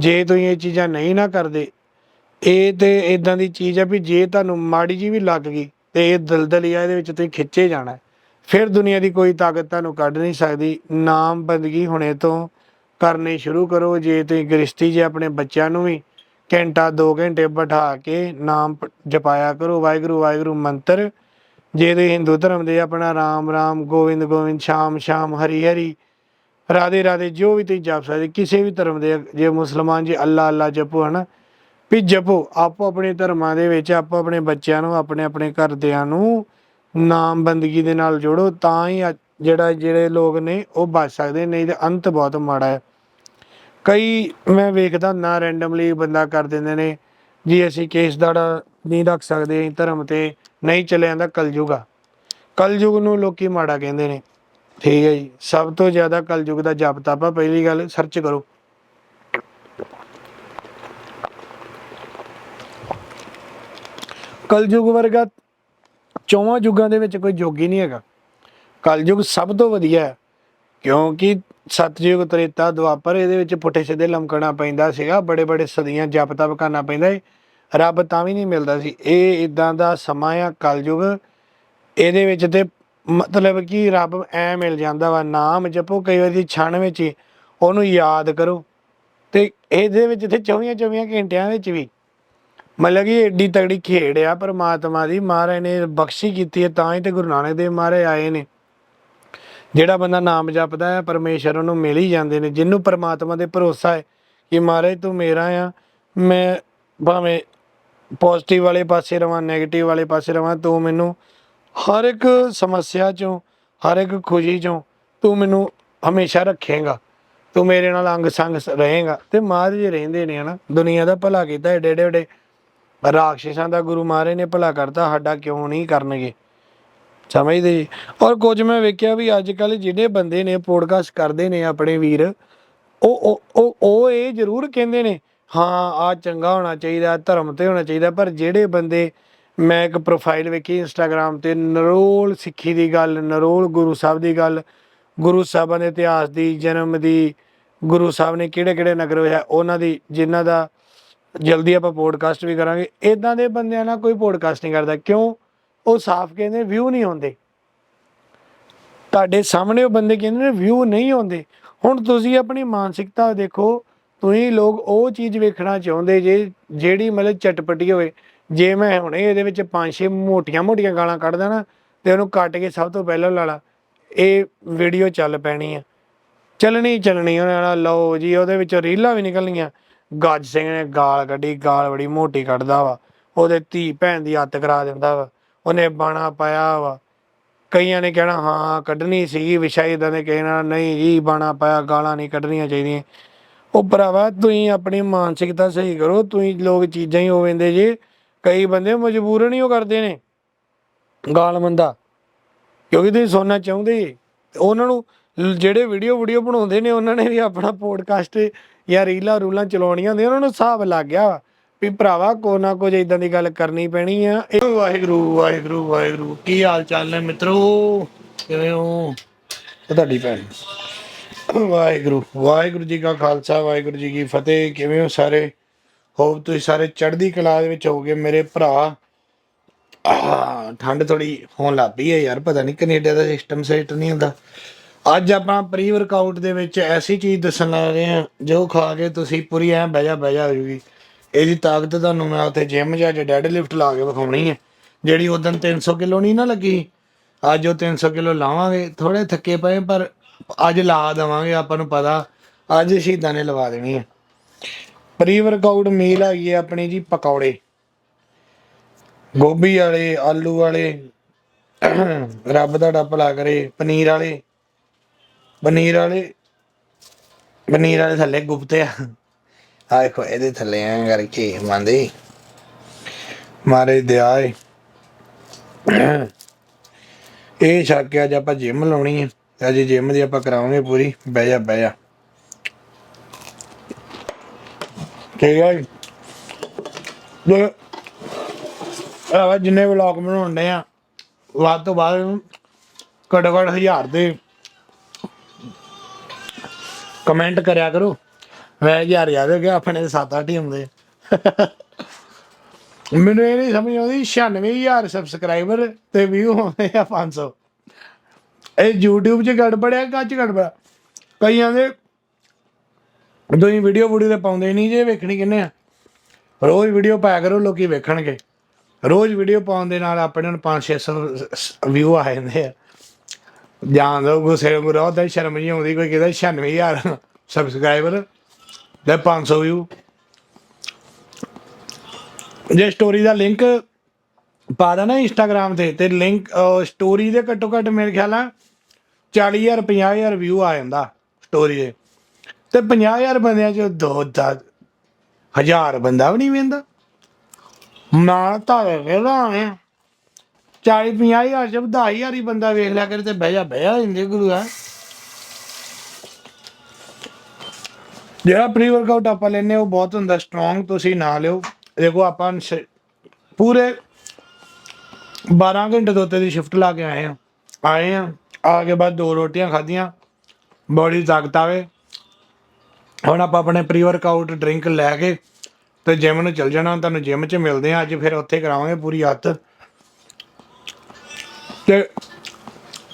ਜੇ ਤੁਸੀਂ ਇਹ ਚੀਜ਼ਾਂ ਨਹੀਂ ਨਾ ਕਰਦੇ, ਇਹ ਤੇ ਇਦਾਂ ਦੀ ਚੀਜ਼ ਆ ਵੀ ਜੇ ਤੁਹਾਨੂੰ ਮਾੜੀ ਜੀ ਵੀ ਲੱਗ ਗਈ ਤੇ ਇਹ ਦਲਦਲ ਆ ਇਹਦੇ ਵਿੱਚ ਤੁਸੀਂ ਖਿੱਚੇ ਜਾਣਾ ਫਿਰ ਦੁਨੀਆ ਦੀ ਕੋਈ ਤਾਕਤ ਤੁਹਾਨੂੰ ਕੱਢ ਨਹੀਂ ਸਕਦੀ। ਨਾਮ ਬੰਦਗੀ ਹੁਣੇ ਤੋਂ ਕਰਨੀ ਸ਼ੁਰੂ ਕਰੋ। ਜੇ ਤੁਸੀਂ ਗ੍ਰਸਤੀ ਜੇ ਆਪਣੇ ਬੱਚਿਆਂ ਨੂੰ ਵੀ ਘੰਟਾ 2 ਘੰਟੇ ਬਿਠਾ ਕੇ ਨਾਮ ਜਪਾਇਆ ਕਰੋ, ਵਾਹਿਗੁਰੂ ਵਾਹਿਗੁਰੂ ਮੰਤਰ। ਜੇ ਤੁਸੀਂ ਹਿੰਦੂ ਧਰਮ ਦੇ ਆਪਣਾ ਰਾਮ ਰਾਮ ਗੋਬਿੰਦ ਗੋਬਿੰਦ ਸ਼ਾਮ ਸ਼ਾਮ, ਹਰੀ ਹਰੀ ਰਾਧੇ ਰਾਧੇ, ਜੋ ਵੀ ਤੁਸੀਂ ਜਪ ਸਕਦੇ, ਕਿਸੇ ਵੀ ਧਰਮ ਦੇ, ਜੇ ਮੁਸਲਮਾਨ ਜੀ ਅੱਲਾ ਅੱਲਾ ਜਪੋ ਹਨਾ, ਵੀ ਜਪੋ, ਆਪੋ ਆਪਣੇ ਧਰਮਾਂ ਦੇ ਵਿੱਚ, ਆਪੋ ਆਪਣੇ ਬੱਚਿਆਂ ਨੂੰ, ਆਪਣੇ ਆਪਣੇ ਘਰਦਿਆਂ ਨੂੰ ਨਾਮ ਬੰਦਗੀ ਦੇ ਨਾਲ ਜੋੜੋ, ਤਾਂ ਹੀ ਜਿਹੜਾ, ਜਿਹੜੇ ਲੋਕ ਨੇ, ਉਹ ਬਚ ਸਕਦੇ, ਨਹੀਂ ਤੇ ਅੰਤ ਬਹੁਤ ਮਾੜਾ ਹੈ। ਕਈ, ਮੈਂ ਵੇਖਦਾ ਨਾ ਰੈਂਡਮਲੀ ਬੰਦਾ ਕਰ ਦਿੰਦੇ ਨੇ, ਜੀ ਅਸੀਂ ਕੇਸ ਦਾੜਾ ਨਹੀਂ ਰੱਖ ਸਕਦੇ ਧਰਮ ਤੇ ਨਹੀਂ ਚੱਲਿਆ ਜਾਂਦਾ ਕਲਯੁਗ ਆ। ਕਲਯੁਗ ਨੂੰ ਲੋਕੀ ਮਾੜਾ ਕਹਿੰਦੇ ਨੇ। ਠੀਕ ਹੈ ਜੀ। ਸਭ ਤੋਂ ਜ਼ਿਆਦਾ ਕਲਯੁਗ ਦਾ ਜਪ ਤਪ ਆ ਪਹਿਲੀ ਗੱਲ ਸਰਚ ਕਰੋ। ਕਲਯੁਗ ਵਰਗਾ ਚੌਵਾਂ ਯੁੱਗਾਂ ਦੇ ਵਿੱਚ ਕੋਈ ਯੁੱਗ ਨਹੀਂ ਹੈਗਾ। ਕਲਯੁਗ ਸਭ ਤੋਂ ਵਧੀਆ ਹੈ, ਕਿਉਂਕਿ ਸਤਯੁਗ, ਤ੍ਰੇਤਾ, ਦੁਆਪਰ ਇਹਦੇ ਵਿੱਚ ਪੁੱਠੇ ਸਿੱਧੇ ਲਮਕਣਾ ਪੈਂਦਾ ਸੀਗਾ, ਬੜੇ ਬੜੇ ਸਦੀਆਂ ਜਪ ਤਪ ਕਰਨਾ ਪੈਂਦਾ ਏ ਰੱਬ ਤਾਂ ਵੀ ਨਹੀਂ ਮਿਲਦਾ ਸੀ। ਇਹ ਇਦਾਂ ਦਾ ਸਮਾਂ ਆ ਕਲਯੁਗ, ਇਹਦੇ ਵਿੱਚ ਤੇ ਮਤਲਬ ਕਿ ਰੱਬ ਐ ਮਿਲ ਜਾਂਦਾ ਵਾ, ਨਾਮ ਜਪੋ ਕਈ ਵਾਰੀ ਛਣ ਵਿੱਚ ਹੀ, ਉਹਨੂੰ ਯਾਦ ਕਰੋ। ਤੇ ਇਹਦੇ ਵਿੱਚ ਤੇ 24 24 ਘੰਟਿਆਂ ਵਿੱਚ ਵੀ। ਮਤਲਬ ਕਿ ਏਡੀ ਤਗੜੀ ਖੇਡ ਆ ਪਰਮਾਤਮਾ ਦੀ, ਮਹਾਰਾਜ ਨੇ ਬਖਸ਼ੀ ਕੀਤੀ ਹੈ, ਤਾਂ ਹੀ ਤੇ ਗੁਰੂ ਨਾਨਕ ਦੇਵ ਮਹਾਰਾਜ ਆਏ ਨੇ। ਜਿਹੜਾ ਬੰਦਾ ਨਾਮ ਜਪਦਾ ਹੈ, ਪਰਮੇਸ਼ਰ ਉਹਨੂੰ ਮਿਲ ਹੀ ਜਾਂਦੇ ਨੇ, ਜਿਹਨੂੰ ਪਰਮਾਤਮਾ ਦੇ ਭਰੋਸਾ ਹੈ ਕਿ ਮਹਾਰਾਜ ਤੂੰ ਮੇਰਾ ਆ, ਮੈਂ ਭਾਵੇਂ ਪੋਜ਼ਿਟਿਵ ਵਾਲੇ ਪਾਸੇ ਰਵਾਂ 네ਗੇਟਿਵ ਵਾਲੇ ਪਾਸੇ ਰਵਾਂ, ਤੂੰ ਮੈਨੂੰ ਹਰ ਇੱਕ ਸਮੱਸਿਆ ਚੋਂ, ਹਰ ਇੱਕ ਖੁਸ਼ੀ ਚੋਂ ਤੂੰ ਮੈਨੂੰ ਹਮੇਸ਼ਾ ਰੱਖੇਗਾ। ਤੂੰ ਮੇਰੇ ਨਾਲ ਅੰਗ ਸੰਗ ਰਹੇਗਾ। ਤੇ ਮਹਾਰਾਜ ਰਹਿੰਦੇ ਨੇ ਹਨਾ। ਦੁਨੀਆ ਦਾ ਭਲਾ ਕੀਤਾ, ਏਡੇ ਏਡੇ ਏਡੇ ਰਾਖਸ਼ਾਂ ਦਾ ਗੁਰੂ ਮਹਾਰਾਜ ਨੇ ਭਲਾ ਕਰਤਾ, ਸਾਡਾ ਕਿਉਂ ਨਹੀਂ ਕਰਨਗੇ? ਸਮਝਦੇ ਜੀ? ਔਰ ਕੁਝ ਮੈਂ ਵੇਖਿਆ ਵੀ ਅੱਜ ਕੱਲ ਜਿਹੜੇ ਬੰਦੇ ਨੇ, ਪੋਡਕਾਸਟ ਕਰਦੇ ਨੇ ਆਪਣੇ ਵੀਰ, ਉਹ ਉਹ ਉਹ ਉਹ ਇਹ ਜ਼ਰੂਰ ਕਹਿੰਦੇ ਨੇ, ਹਾਂ ਆ ਚੰਗਾ ਹੋਣਾ ਚਾਹੀਦਾ, ਧਰਮ ਤੇ ਹੋਣਾ ਚਾਹੀਦਾ, ਪਰ ਜਿਹੜੇ ਬੰਦੇ ਮੈਂ ਇੱਕ ਪ੍ਰੋਫਾਈਲ ਵੇਖੀ ਇੰਸਟਾਗ੍ਰam ਤੇ, ਨਰੋਲ ਸਿੱਖੀ ਦੀ ਗੱਲ, ਨਰੋਲ ਗੁਰੂ ਸਾਹਿਬ ਦੀ ਗੱਲ, ਗੁਰੂ ਸਾਹਿਬਾਂ ਦੇ ਇਤਿਹਾਸ ਦੀ, ਜਨਮ ਦੀ, ਗੁਰੂ ਸਾਹਿਬ ਨੇ ਕਿਹੜੇ ਕਿਹੜੇ ਨਗਰ ਹੋਇਆ, ਉਹਨਾਂ ਦੀ, ਜਿਨ੍ਹਾਂ ਦਾ ਜਲਦੀ ਆਪਾਂ ਪੋਡਕਾਸਟ ਵੀ ਕਰਾਂਗੇ। ਇਦਾਂ ਦੇ ਬੰਦਿਆਂ ਨਾਲ ਕੋਈ ਪੋਡਕਾਸਟ ਨਹੀਂ ਕਰਦਾ, ਕਿਉਂ? ਉਹ ਸਾਫ਼ ਕਹਿੰਦੇ ਵਿਊ ਨਹੀਂ ਆਉਂਦੇ। ਤੁਹਾਡੇ ਸਾਹਮਣੇ ਉਹ ਬੰਦੇ ਕਹਿੰਦੇ ਨੇ ਵਿਊ ਨਹੀਂ ਆਉਂਦੇ। ਹੁਣ ਤੁਸੀਂ ਆਪਣੀ ਮਾਨਸਿਕਤਾ ਦੇਖੋ, ਤੁਸੀਂ ਲੋਕ ਉਹ ਚੀਜ਼ ਵੇਖਣਾ ਚਾਹੁੰਦੇ ਜੇ, ਜਿਹੜੀ ਮਤਲਬ ਚਟਪਟੀ ਹੋਵੇ। ਜੇ ਮੈਂ ਹੁਣੇ ਇਹਦੇ ਵਿੱਚ ਪੰਜ ਛੇ ਮੋਟੀਆਂ ਮੋਟੀਆਂ ਗਾਲਾਂ ਕੱਢਦਾ ਨਾ, ਤੇ ਉਹਨੂੰ ਕੱਟ ਕੇ ਸਭ ਤੋਂ ਪਹਿਲਾਂ ਲਾ ਲਾ। ਇਹ ਵੀਡੀਓ ਚੱਲ ਪੈਣੀ ਆ। ਚੱਲਣੀ ਚੱਲਣੀ ਉਹਨਾਂ ਨਾਲ ਲਓ ਜੀ, ਉਹਦੇ ਵਿੱਚੋਂ ਰੀਲਾਂ ਵੀ ਨਿਕਲਣੀਆਂ। ਗੱਜ ਸਿੰਘ ਨੇ ਗਾਲ ਕੱਢੀ, ਗਾਲ ਬੜੀ ਮੋਟੀ ਕੱਢਦਾ ਵਾ। ਉਹਦੇ ਧੀ ਭੈਣ ਦੀ ਹੱਤ ਕਰਾ ਦਿੰਦਾ ਵਾ। ਉਹਨੇ ਬਾਣਾ ਪਾਇਆ ਵਾ। ਕਈਆਂ ਨੇ ਕਹਿਣਾ, ਹਾਂ, ਕੱਢਣੀ ਸੀ ਵਿਸ਼ਾ ਇਦਾਂ ਦੇ ਕਹਿਣਾ ਨਹੀਂ ਜੀ, ਬਾਣਾ ਪਾਇਆ, ਗਾਲਾਂ ਨਹੀਂ ਕੱਢਣੀਆਂ ਚਾਹੀਦੀਆਂ। ਉਹ ਭਰਾਵਾ, ਤੁਸੀਂ ਆਪਣੀ ਮਾਨਸਿਕਤਾ ਸਹੀ ਕਰੋ, ਤੁਸੀਂ ਲੋਕ ਚੀਜ਼ਾਂ ਹੀ ਹੋ ਵੰਦੇ ਜੇ। ਕਈ ਬੰਦੇ ਮਜਬੂਰਨ ਹੀ ਉਹ ਕਰਦੇ ਨੇ ਗਾਲ ਮੰਦਾ। ਕਿਉਂਕਿ ਤੁਸੀਂ ਸੁਣਨਾ ਚਾਹੁੰਦੇ ਉਹਨਾਂ ਨੂੰ ਜਿਹੜੇ ਵੀਡੀਓ ਵੀਡੀਓ ਬਣਾਉਂਦੇ ਨੇ ਉਹਨਾਂ ਨੇ ਵੀ ਆਪਣਾ ਪੋਡਕਾਸਟ ਜਾਂ ਰੀਲਾਂ ਰੂਲਾਂ ਚਲਾਉਣੀਆਂ ਹੁੰਦੀਆਂ ਉਹਨਾਂ ਨੂੰ ਹਿਸਾਬ ਲੱਗ ਗਿਆ ਵਾ ਭਰਾਵਾ ਕੋ ਨਾ ਕੁਝ ਇਦਾਂ ਦੀ ਗੱਲ ਕਰਨੀ ਪੈਣੀ ਆ। ਇਹ ਵਾਹਿਗੁਰੂ ਵਾਹਿਗੁਰੂ ਵਾਹਿਗੁਰੂ ਕੀ ਹਾਲ ਚਾਲ ਨੇ ਮਿੱਤਰੋ? ਕਿਵੇਂ ਹੋ? ਤੁਹਾਡੀ ਭੈਣ? ਵਾਹਿਗੁਰੂ ਵਾਹਿਗੁਰੂ ਜੀ ਕਾ ਖਾਲਸਾ ਵਾਹਿਗੁਰੂ ਜੀ ਕੀ ਫਤਿਹ ਕਿਵੇਂ ਹੋ ਸਾਰੇ? ਹੋਪ ਤੁਸੀਂ ਸਾਰੇ ਚੜ੍ਹਦੀ ਕਲਾ ਦੇ ਵਿੱਚ ਹੋਗੇ ਮੇਰੇ ਭਰਾ। ਠੰਡ ਥੋੜੀ ਹੋਣ ਲੱਗ ਪਈ ਹੈ ਯਾਰ, ਪਤਾ ਨਹੀਂ ਕੈਨੇਡਾ ਦਾ ਸਿਸਟਮ ਸੈਟ ਨਹੀਂ ਹੁੰਦਾ। ਅੱਜ ਆਪਾਂ ਪ੍ਰੀ ਵਰਕਆਊਟ ਦੇ ਵਿੱਚ ਐਸੀ ਚੀਜ਼ ਦੱਸਣ ਲੱਗ ਰਹੇ ਹਾਂ, ਜੋ ਖਾ ਕੇ ਤੁਸੀਂ ਪੂਰੀ ਐ ਬਹਿ ਜਾ ਬਹਿ ਜਾ ਹੋ ਜੂਗੀ। ਇਹਦੀ ਤਾਕਤ ਤੁਹਾਨੂੰ ਮੈਂ ਉੱਥੇ ਜਿਮ ਜਾਂ ਡੈਡ ਲਿਫਟ ਲਾ ਕੇ ਵਿਖਾਉਣੀ ਹੈ, ਜਿਹੜੀ ਉਦੋਂ 300 ਕਿਲੋ ਨਹੀਂ ਨਾ ਲੱਗੀ। ਅੱਜ ਉਹ 300 ਕਿਲੋ ਲਾਵਾਂਗੇ ਥੋੜੇ ਥੱਕੇ ਪਏ, ਪਰ ਅੱਜ ਲਾ ਦੇਵਾਂਗੇ, ਆਪਾਂ ਨੂੰ ਪਤਾ। ਅੱਜ ਸ਼ਹੀਦਾਂ ਨੇ ਲਵਾ ਦੇਣੀ ਹੈ। ਪ੍ਰੀ ਵਰਕਆਊਟ ਮੀਲ ਹੈਗੀ ਹੈ ਆਪਣੀ ਜੀ ਪਕੌੜੇ। ਗੋਭੀ ਵਾਲੇ, ਆਲੂ ਵਾਲੇ, ਰੱਬ ਦਾ ਭਲਾ ਕਰੇ, ਪਨੀਰ ਵਾਲੇ। ਪਨੀਰ ਵਾਲੇ ਪਨੀਰ ਵਾਲੇ ਥੱਲੇ ਗੁਪਤੇ ਆ। ਆ ਦੇਖੋ, ਇਹਦੇ ਥੱਲੇ ਐ ਕਰਕੇ ਮੰਦੇ ਮਾਰੇ ਦਿਆ ਇਹ ਛੱਕ ਕੇ ਅੱਜ ਆਪਾਂ ਜਿਮ ਲਾਉਣੀ ਹੈ। ਅੱਜ ਜਿਮ ਦੀ ਆਪਾਂ ਕਰਾਵਾਂਗੇ ਪੂਰੀ। ਬਹਿ ਜਾ ਬਹਿ ਜਾ। ਠੀਕ ਹੈ ਜੀ ਦੇ ਜਿੰਨੇ ਵਲੌਗ ਬਣਾਉਂਦੇ ਆ, ਵੱਧ ਤੋਂ ਵੱਧ ਘੱਟੋ ਘੱਟ ਹਜ਼ਾਰ ਦੇ ਕਮੈਂਟ ਕਰਿਆ ਕਰੋ। ਮੈਂ ਯਾਰ ਯਾਦ ਹੋ ਗਿਆ, ਆਪਣੇ 7-8 ਹੀ ਹੁੰਦੇ। ਮੈਨੂੰ ਇਹ ਨਹੀਂ ਸਮਝ ਆਉਂਦੀ 96000 ਸਬਸਕ੍ਰਾਈਬਰ ਤੇ ਵਿਊ ਹੁੰਦੇ ਆ 500 ਇਹ YouTube 'ਚ ਗੜਬੜਿਆ ਕੱਚ ਗੜਬੜਾ ਕਈਆਂ ਦੇ ਤੁਸੀਂ ਵੀਡੀਓ ਵੀਡੀਓ ਤੇ ਪਾਉਂਦੇ ਨਹੀਂ ਜੇ, ਵੇਖਣੀ ਕਿੰਨੇ ਆ। ਰੋਜ਼ ਵੀਡੀਓ ਪਾਇਆ ਕਰੋ, ਲੋਕੀ ਵੇਖਣਗੇ। ਰੋਜ਼ ਵੀਡੀਓ ਪਾਉਣ ਦੇ ਨਾਲ ਆਪਣੇ ਨੂੰ 5-600 ਵਿਊ ਆ ਜਾਂਦੇ ਆ। ਜਾਂ ਦੋ, ਗੁੱਸੇ ਨੂੰ ਰੋ ਤਾਂ ਸ਼ਰਮ ਨਹੀਂ ਆਉਂਦੀ, ਕੋਈ ਕਹਿੰਦਾ 96000 ਸਬਸਕ੍ਰਾਈਬਰ ਤੇ 500 ਵਿਊ ਜੇ ਸਟੋਰੀ ਦਾ ਲਿੰਕ ਪਾ ਦੇਣਾ ਇੰਸਟਾਗ੍ਰam ਤੇ ਤੇ ਲਿੰਕ ਸਟੋਰੀ ਦੇ ਘੱਟੋ ਘੱਟ ਮੇਰੇ ਖਿਆਲ ਆ 40000 50000 ਵਿਊ ਆ ਜਾਂਦਾ ਸਟੋਰੀ ਦੇ। ਤੇ 50000 ਬੰਦਿਆਂ ਚ ਦੋ ਦਸ ਹਜ਼ਾਰ ਬੰਦਾ ਵੀ ਨਹੀਂ ਵੇਂਦਾ। ਨਾਲ ਤਾਂ ਵੇਲਾ ਆਏ 40 50000 ਚ 10000 ਹੀ ਬੰਦਾ ਵੇਖ ਲਿਆ ਕਰੇ ਤੇ ਬਹਿ ਜਾ ਬਹਿ ਜਾ ਇੰਦੇ ਗੁਰੂ ਆ ਜਿਹੜਾ ਪ੍ਰੀ ਵਰਕਆਊਟ ਆਪਾਂ ਲੈਨੇ ਉਹ ਬਹੁਤ ਹੁੰਦਾ ਸਟਰੋਂਗ ਤੁਸੀਂ ਨਾ ਲਿਓ। ਦੇਖੋ ਆਪਾਂ ਪੂਰੇ 12 ਘੰਟੇ ਤੋਂ ਉੱਤੇ ਦੀ ਸ਼ਿਫਟ ਲਾ ਕੇ ਆਏ ਆ ਆਏ ਆ ਆ ਕੇ ਬਾਅਦ ਦੋ ਰੋਟੀਆਂ ਖਾਧੀਆਂ। ਬੋਡੀ ਤਾਕਤ ਆਵੇ। ਹੁਣ ਆਪਾਂ ਆਪਣੇ ਪ੍ਰੀ ਵਰਕਆਊਟ ਡਰਿੰਕ ਲੈ ਕੇ ਤੇ ਜਿਮ ਨੂੰ ਚੱਲ ਜਾਣਾ, ਤੁਹਾਨੂੰ ਜਿਮ 'ਚ ਮਿਲਦੇ ਆ ਅੱਜ ਫਿਰ ਉੱਥੇ ਕਰਾਵਾਂਗੇ ਪੂਰੀ ਹੱਥ। ਤੇ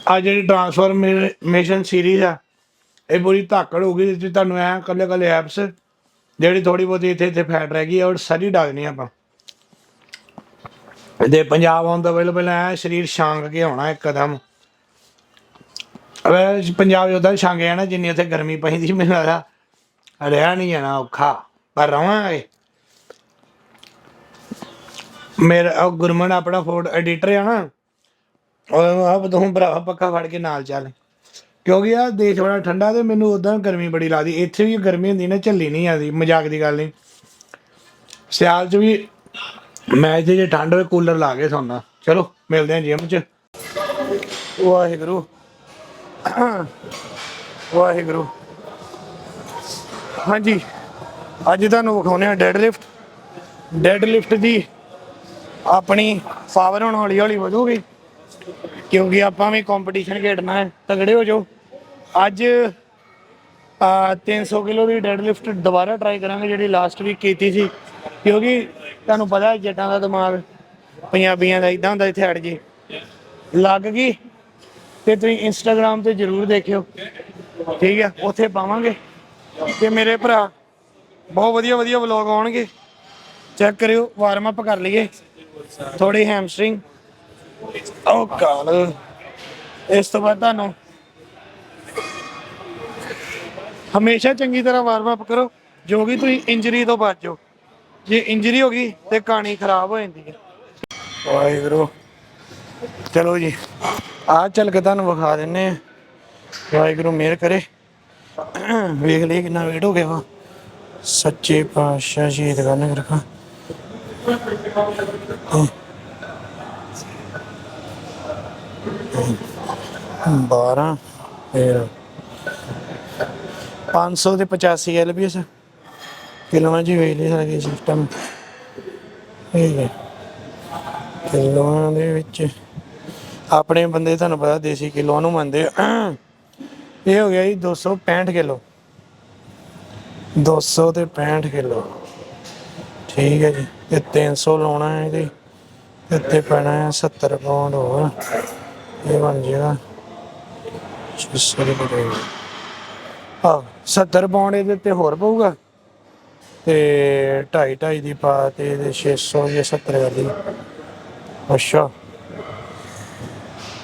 ਆ ਜਿਹੜੀ ਟਰਾਂਸਫਰਮੇਸ਼ਨ ਸੀਰੀਜ਼ ਆ, ਇਹ ਪੂਰੀ ਧਾਕੜ ਹੋ ਗਈ ਜਿੱਥੇ ਤੁਹਾਨੂੰ ਐ ਕੱਲੇ ਕੱਲੇ ਐਪਸ ਜਿਹੜੀ ਥੋੜੀ ਬਹੁਤੀ ਇੱਥੇ ਇੱਥੇ ਫੈਟ ਰਹਿ ਗਈ ਔਰ ਸਾਰੀ ਡਾ ਦੇਣੀ ਆਪਾਂ। ਦੇ ਪੰਜਾਬ ਆਉਣ ਦਾ ਅਵੇਲੇਬਲ ਪਹਿਲਾਂ ਐ ਸਰੀਰ ਛਾਂਗ ਕੇ ਆਉਣਾ ਇੱਕ ਕਦਮ ਅਵੇ ਪੰਜਾਬ ਉਹਦਾ ਛਾਂਗ ਨਾ, ਜਿੰਨੀ ਉੱਥੇ ਗਰਮੀ ਪੈਂਦੀ ਮੈਨੂੰ ਲੱਗਦਾ। ਰਿਹਾ ਨਹੀਂ ਜਾਣਾ ਔਖਾ, ਪਰ ਰਵਾਂਗੇ। ਮੇਰਾ, ਉਹ ਗੁਰਮਨ ਆਪਣਾ ਫੋਟੋ ਐਡੀਟਰ ਆ ਨਾ ਉਹ ਆਪ ਤੂੰ ਭਰਾ ਪੱਕਾ ਫੜ ਕੇ ਨਾਲ ਚੱਲ। ਕਿਉਂਕਿ ਆ ਦੇਸ਼ ਬੜਾ ਠੰਡਾ ਤੇ ਮੈਨੂੰ ਉਦਾਂ ਗਰਮੀ ਬੜੀ ਲੱਗਦੀ, ਇੱਥੇ ਵੀ ਗਰਮੀ ਹੁੰਦੀ ਨਾ, ਝੱਲੀ ਨਹੀਂ ਆਦੀ ਮਜ਼ਾਕ ਦੀ ਗੱਲ ਨਹੀਂ ਸਿਆਲ 'ਚ ਵੀ ਮੈਂ ਇੱਥੇ ਜੇ ਠੰਡ ਹੋਵੇ ਕੂਲਰ ਲਾ ਕੇ ਸੌਣਾ ਚਲੋ, ਮਿਲਦੇ ਹਾਂ ਜਿਮ 'ਚ। ਵਾਹਿਗੁਰੂ। ਵਾਹਿਗੁਰੂ। ਹਾਂਜੀ। ਅੱਜ ਤੁਹਾਨੂੰ ਵਿਖਾਉਣੇ ਆ ਡੈਡ ਲਿਫਟ ਡੈਡ ਲਿਫਟ ਦੀ ਆਪਣੀ ਪਾਵਰ ਹੁਣ ਹੌਲੀ ਹੌਲੀ ਵਧੂਗੀ, ਕਿਉਂਕਿ ਆਪਾਂ ਵੀ ਕੰਪੀਟੀਸ਼ਨ ਖੇਡਣਾ ਹੈ, ਤਗੜੇ ਹੋ ਜਾਓ। ਅੱਜ ਆ 300 ਕਿਲੋ ਦੀ ਡੈਡ ਲਿਫਟ ਦੁਬਾਰਾ ਟਰਾਈ ਕਰਾਂਗੇ, ਜਿਹੜੀ ਲਾਸਟ ਵੀਕ ਕੀਤੀ ਸੀ। ਕਿਉਂਕਿ ਤੁਹਾਨੂੰ ਪਤਾ ਹੈ, ਜੱਟਾਂ ਦਾ ਦਿਮਾਗ, ਪੰਜਾਬੀਆਂ ਦਾ ਇਦਾਂ ਹੁੰਦਾ ਇੱਥੇ ਅੜ ਜੀ। ਲੱਗ ਗਈ, ਤੇ ਤੁਸੀਂ ਇੰਸਟਾਗ੍ਰam ਤੇ ਜਰੂਰ ਦੇਖਿਓ। ਠੀਕ ਹੈ ਉੱਥੇ ਪਾਵਾਂਗੇ। ਤੇ ਮੇਰੇ ਭਰਾ, ਬਹੁਤ ਵਧੀਆ ਵਧੀਆ ਵਲੌਗ ਆਉਣਗੇ। ਚੈੱਕ ਕਰਿਓ ਵਾਰਮ ਅਪ ਕਰ ਲਈਏ। ਥੋੜੀ ਹੈਮਸਟ੍ਰਿੰਗ ਉਹ ਕਾਲ। ਇਸ ਤੋਂ ਬਾਅਦ ਤੁਹਾਨੂੰ ਹਮੇਸ਼ਾ ਚੰਗੀ ਤਰ੍ਹਾਂ ਵਾਰਮ ਅਪ ਕਰੋ। ਜੋ ਕਿ ਤੁਸੀਂ ਇੰਜਰੀ ਤੋਂ ਬਚੋ ਜੇ ਇੰਜਰੀ ਹੋ ਗਈ ਤੇ ਕਹਾਣੀ ਖਰਾਬ ਹੋ ਜਾਂਦੀ ਹੈ। ਵਾਹਿਗੁਰੂ। ਚਲੋ ਜੀ ਆ ਚੱਲ ਕੇ ਤੁਹਾਨੂੰ ਵਿਖਾ ਦਿੰਨੇ ਆ ਵਾਹਿਗੁਰੂ, ਮਿਹਰ ਕਰੇ। ਵੇਖ ਲਈ ਕਿੰਨਾ ਵੇਟ ਹੋ ਗਿਆ ਵਾ। ਸੱਚੇ ਪਾਤਸ਼ਾਹ ਸ਼ਹੀਦ ਕਰਨ ਰੱਖਾ ਬਾਰਾਂ, ਫਿਰ 500 ਤੇ 85 ਐਲਬੀਐਸ ਕਿਲੋਆਂ ਜੀ ਵੇਖ ਲਈ ਸਾਰੇ ਸਿਸਟਮ ਇਹ ਹੈ। ਕਿਲੋਆਂ ਦੇ ਵਿੱਚ ਆਪਣੇ ਬੰਦੇ ਤੁਹਾਨੂੰ ਪਤਾ ਦੇਸੀ ਕਿਲੋਆਂ ਨੂੰ ਮੰਨਦੇ ਆ। ਇਹ ਹੋ ਗਿਆ ਜੀ 265 ਕਿਲੋ। 200 ਤੇ 65 ਕਿਲੋ। ਠੀਕ ਹੈ ਜੀ, ਤੇ 300 ਲਾਉਣਾ ਹੈ ਇਹਦੇ ਤੇ ਇੱਥੇ ਪੈਣਾ ਹੈ 70 ਪਾਉਂਡ ਹੋਰ। ਇਹ ਬਣ ਜਾਏਗਾ। 600 ਦੇ ਆ 70 ਪਾਉਂਡ ਇਹਦੇ ਤੇ ਹੋਰ ਪਊਗਾ? ਤੇ 2.5 2.5 ਦੀ ਪਾ ਤੇ ਇਹਦੇ 600 ਜਾਂ 70 ਵਾਲੀ ਅੱਛਾ।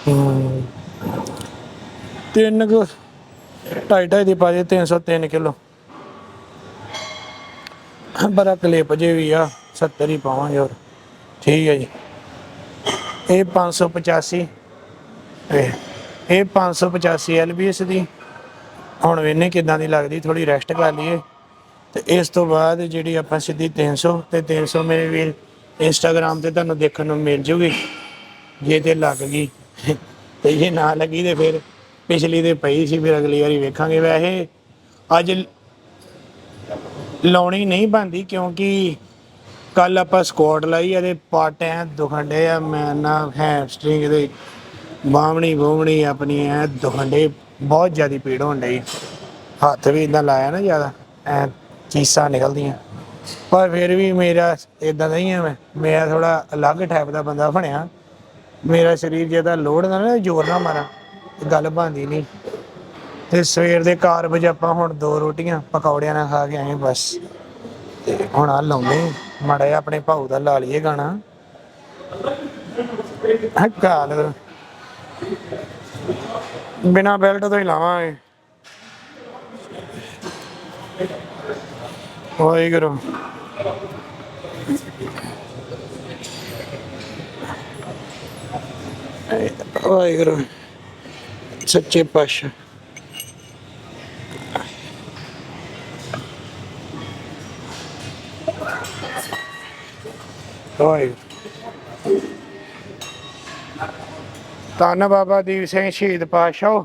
ਹੂੰ। ਤਿੰਨ ਕੁ ਢਾਈ ਢਾਈ ਦੀ ਪਾ ਦੇ 303 ਕਿਲੋ। ਬੜਾ ਕਲੇਪ ਜੇ ਵੀ ਆ 70 ਹੀ ਪਾਵਾਂਗੇ ਹੋਰ। ਠੀਕ ਹੈ ਜੀ। ਇਹ 585 ਇਹ ਇਹ 585 ਐਲਬੀਐਸ ਦੀ। ਹੁਣ ਵੇਨੇ ਕਿਦਾਂ ਦੀ ਲੱਗਦੀ ਥੋੜੀ ਰੈਸਟ ਕਰ ਲਈਏ। ਤੇ ਇਸ ਤੋਂ ਬਾਅਦ ਜਿਹੜੀ ਆਪਾਂ ਸਿੱਧੀ 300 ਤੇ 300 ਮੇਰੇ ਵੀਰ ਇੰਸਟਾਗ੍ਰam ਤੇ ਤੁਹਾਨੂੰ ਦੇਖਣ ਨੂੰ ਮਿਲ ਜੂਗੀ। ਜੇ ਤੇ ਲੱਗ ਗਈ। ਤੇ ਜੇ ਨਾ ਲੱਗੀ ਤੇ ਫਿਰ ਪਿਛਲੀ ਦੇ ਪਈ ਸੀ, ਫਿਰ ਅਗਲੀ ਵਾਰੀ ਵੇਖਾਂਗੇ। ਵੈਸੇ ਅੱਜ ਲਾਉਣੀ ਨਹੀਂ ਬੰਦੀ ਕਿਉਂਕਿ ਕੱਲ ਆਪਾਂ ਸਕੁਆਟ ਲਾਈ ਇਹਦੇ ਪਾਟ ਦੁਖੰਡੇ ਆ। ਮੈਂ ਨਾ ਹੈਮਸਟ੍ਰਿੰਗ ਦੇ ਬਾਹਮਣੀ ਬੋਹਮਣੀ ਆਪਣੀ ਐ ਦੁਖੰਡੇ ਬਹੁਤ ਜ਼ਿਆਦਾ ਪੀੜ ਹੋਣ ਡਈ। ਹੱਥ ਵੀ ਇਦਾਂ ਲਾਇਆ ਨਾ ਜ਼ਿਆਦਾ, ਐ ਚੀਸਾਂ ਨਿਕਲਦੀਆਂ। ਪਰ ਫਿਰ ਵੀ ਮੇਰਾ ਇਦਾਂ ਦਾ ਹੀ ਆ ਮੈਂ। ਮੈਂ ਥੋੜਾ ਅਲੱਗ ਟਾਈਪ ਦਾ ਬੰਦਾ ਬਣਿਆ। ਮੇਰਾ ਸਰੀਰ ਜਿਹਦਾ ਲੋਡ ਨਾ ਨਾ, ਜ਼ੋਰ ਨਾ ਮਾਰਾ। ਗੱਲ ਬਣਦੀ ਨਹੀਂ ਤੇ ਸਵੇਰ ਦੇ ਕਾਰਬਜ ਆਪਾਂ ਹੁਣ ਦੋ ਰੋਟੀਆਂ, ਪਕੌੜਿਆਂ ਨਾਲ ਖਾ ਕੇ ਆਏ ਬਸ। ਤੇ ਹੁਣ ਆ ਲਾਉਂਦੇ ਮਾੜਾ ਜਿਹਾ ਆਪਣੇ ਭਾਊ ਦਾ ਲਾ ਲਈਏ ਗਾਣਾ। ਹੱਕਾ ਬਿਨਾ ਬੈਲਟ ਤੋਂ ਹੀ ਲਾਵਾਂਗੇ। ਹੋਈ ਕਰੋ ਹੋਈ ਕਰੋ ਸੱਚੇ ਪਾਤਸ਼ਾਹ। ਹੋਏ ਧੰਨ ਬਾਬਾ ਦੀਪ ਸਿੰਘ ਸ਼ਹੀਦ ਪਾਤਸ਼ਾਹ।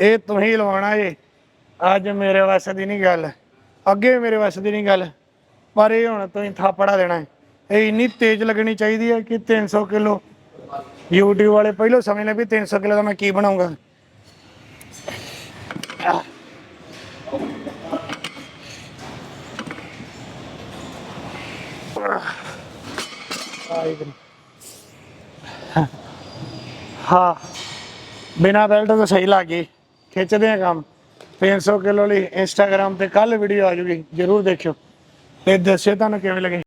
ਇਹ ਤੁਸੀਂ ਲਵਾਉਣਾ ਜੇ ਅੱਜ ਮੇਰੇ ਵਾਸਤੇ ਦੀ ਨਹੀਂ ਗੱਲ। ਅੱਗੇ ਮੇਰੇ ਵਾਸਤੇ ਦੀ ਨਹੀਂ ਗੱਲ। ਪਰ ਇਹ ਹੁਣ ਤੁਸੀਂ ਥਾਪੜਾ ਦੇਣਾ ਹੈ ਇਹ ਇੰਨੀ ਤੇਜ਼ ਲੱਗਣੀ ਚਾਹੀਦੀ ਹੈ ਕਿ 300 ਕਿਲੋ YouTube ਵਾਲੇ ਪਹਿਲਾਂ ਸਮਝ ਲੈ ਵੀ 300 ਕਿਲੋ ਦਾ ਮੈਂ ਕੀ ਬਣਾਉਂਗਾ। ਹਾਂ। ਬਿਨਾ ਬੈਲਟ ਤੋਂ ਸਹੀ ਲੱਗ ਗਈ। ਖਿੱਚਦੇ ਆ ਕੰਮ। 300 ਕਿਲੋ ਲਈ ਇੰਸਟਾਗ੍ਰam ਤੇ ਕੱਲ ਵੀਡੀਓ ਆ ਜੂਗੀ। ਜਰੂਰ ਦੇਖਿਓ। ਤੇ ਦੱਸਿਓ ਤੁਹਾਨੂੰ ਕਿਵੇਂ ਲੱਗੀ।